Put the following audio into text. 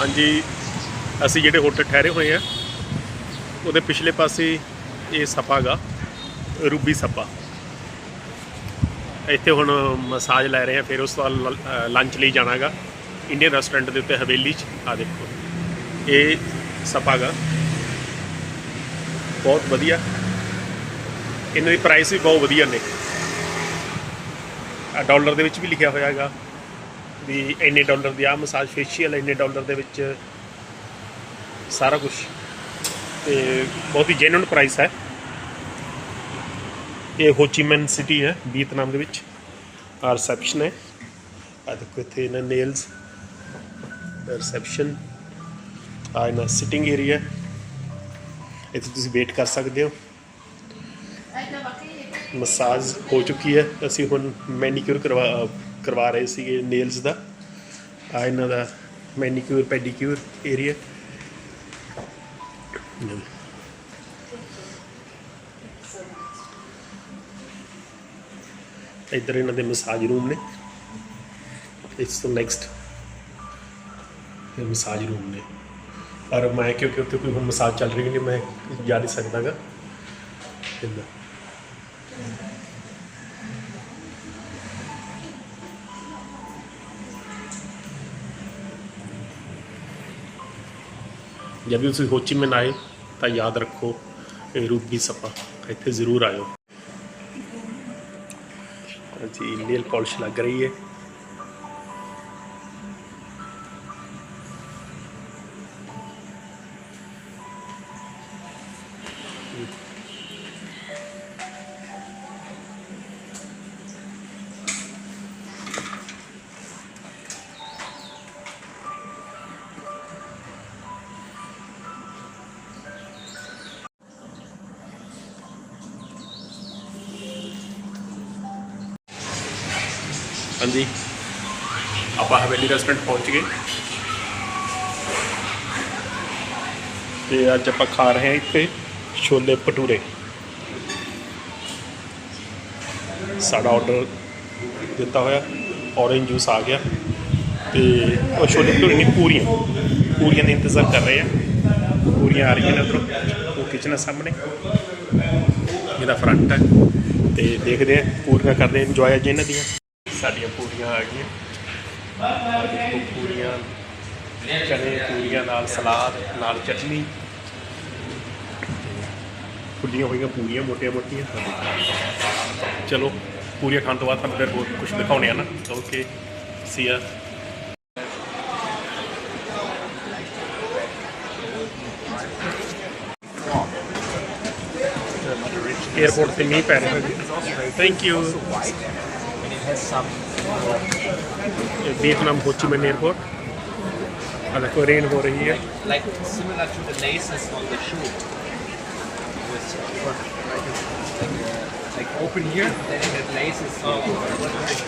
ਹਾਂਜੀ, ਅਸੀਂ ਜਿਹੜੇ ਹੋਟਲ ਠਹਿਰੇ ਹੋਏ ਆ, ਉਹਦੇ ਪਿਛਲੇ ਪਾਸੇ ਇਹ ਸਪਾ ਗਾ, ਰੂਬੀ ਸਪਾ। ਇੱਥੇ ਹੁਣ ਮਸਾਜ ਲੈ ਰਹੇ ਆ, ਫਿਰ ਉਸ ਤੋਂ ਬਾਅਦ ਲੰਚ ਲਈ ਜਾਣਾਗਾ ਇੰਡੀਅਨ ਰੈਸਟੋਰੈਂਟ ਦੇ ਉੱਤੇ ਹਵੇਲੀ 'ਚ ਆ ਦੇਖੋ। ਇਹ ਸਪਾ ਗਾ। ਬਹੁਤ ਵਧੀਆ। ਇਹਨਾਂ ਦੀ ਪ੍ਰਾਈਸ ਵੀ ਬਹੁਤ ਵਧੀਆ ਨੇ। ਆ ਡਾਲਰ ਦੇ ਵਿੱਚ ਵੀ ਲਿਖਿਆ ਹੋਇਆ ਹੈਗਾ ਵੀ ਇੰਨੇ ਡਾਲਰ ਦੀ ਆ ਮਸਾਜ ਫੇਸ਼ੀਅਲ ਇੰਨੇ ਡਾਲਰ ਦੇ ਵਿੱਚ ਸਾਰਾ ਕੁਝ ਤੇ ਬਹੁਤ ਹੀ ਜੈਨੂਇਨ ਪ੍ਰਾਈਸ ਹੈ। ਇਹ ਹੋਚੀਮਨ ਸਿਟੀ ਹੈ ਵੀਅਤਨਾਮ ਦੇ ਵਿੱਚ। ਆ ਰਿਸੈਪਸ਼ਨ ਹੈ। ਆ ਦੇਖੋ ਇੱਥੇ ਇਹਨਾਂ ਨੇਲਸ ਰਿਸੈਪਸ਼ਨ ਆ ਇਹਨਾਂ ਸਿਟਿੰਗ ਏਰੀਆ ਇੱਥੇ ਤੁਸੀਂ ਵੇਟ ਕਰ ਸਕਦੇ ਹੋ। ਮਸਾਜ ਹੋ ਚੁੱਕੀ ਹੈ। ਅਸੀਂ ਹੁਣ ਮੈਨੀਕਿਉਰ ਕਰਵਾ ਕਰਵਾ ਰਹੇ ਸੀਗੇ ਨੇਲਸ ਦਾ। ਆ ਇਹਨਾਂ ਦਾ ਮੈਨੀਕਿਉਰ ਪੈਡੀਕਿਉਰ ਏਰੀਆ ਇੱਧਰ ਇਹਨਾਂ ਦੇ ਮਸਾਜ ਰੂਮ ਨੇ। ਇਸ ਤੋਂ ਨੈਕਸਟ ਇਹ ਮਸਾਜ ਰੂਮ ਨੇ। ਪਰ ਮੈਂ ਕਿਉਂਕਿ ਉੱਥੇ ਕੋਈ ਹੁਣ ਮਸਾਜ ਚੱਲ ਰਹੀ ਨਹੀਂ, ਮੈਂ ਜਾ ਨਹੀਂ ਸਕਦਾਗਾ। ਇੱਦਾਂ ਜਦ ਵੀ ਤੁਸੀਂ ਹੋਚੀ ਮਿਨ ਆਏ ਤਾਂ ਯਾਦ ਰੱਖੋ, ਇਹ ਰੂਬੀ ਸਪਾ, ਇੱਥੇ ਜ਼ਰੂਰ ਆਇਓ। ਜੀ, ਨੇਲ ਪਾਲਿਸ਼ ਲੱਗ ਰਹੀ ਹੈ। ਹਾਂਜੀ। ਆਪਾਂ ਹਵੇਲੀ ਰੈਸਟੋਰੈਂਟ ਪਹੁੰਚ ਗਏ। ਤੇ ਅੱਜ ਆਪਾਂ ਖਾ ਰਹੇ ਹਾਂ ਇੱਥੇ ਛੋਲੇ ਭਟੂਰੇ। ਸਾਡਾ ਆਰਡਰ ਦਿੱਤਾ ਹੋਇਆ ਔਰੇਂਜ ਜੂਸ ਆ ਗਿਆ। ਤੇ ਉਹ ਛੋਲੇ ਭਟੂਰੇ ਨਹੀਂ, ਪੂਰੀਆਂ। ਪੂਰੀਆਂ ਦਾ ਇੰਤਜ਼ਾਰ ਕਰ ਰਹੇ ਆ ਪੂਰੀਆਂ ਆ ਰਹੀਆਂ ਨੇ ਉਧਰੋਂ। ਉਹ ਕਿਚਨ ਸਾਹਮਣੇ। ਇਹਦਾ ਫਰੰਟ ਹੈ। ਤੇ ਦੇਖਦੇ ਆ ਪੂਰੀਆਂ ਕਰਦੇ ਇੰਜੋਏ ਅੱਜ ਇਹਨਾਂ ਦੀਆਂ। ਸਾਡੀਆਂ ਪੂਰੀਆਂ ਆ ਗਈਆਂ। ਦੇਖੋ ਪੂਰੀਆਂ ਚਨੇ ਪੂਰੀਆਂ ਨਾਲ ਸਲਾਦ, ਨਾਲ ਚਟਨੀ। ਖੁੱਲੀਆਂ ਹੋਈਆਂ ਪੂਰੀਆਂ ਮੋਟੀਆਂ ਮੋਟੀਆਂ। ਚਲੋ ਪੂਰੀਆਂ ਖਾਣ ਤੋਂ ਬਾਅਦ ਤੁਹਾਨੂੰ ਫਿਰ ਬਹੁਤ ਕੁਝ ਦਿਖਾਉਣੇ ਆ ਨਾ। ਓਕੇ ਸੀ ਆ 에어ਪੋਰਟ ਤੇ ਮੀਂਹ ਪੈ ਰਿਹਾ। Thank you has some Vietnam Ho Chi Minh airport Ala Korean ਹੋ ਰਹੀ ਹੈ like similar to the laces on the shoe. With, like, uh, like open here, then it has laces.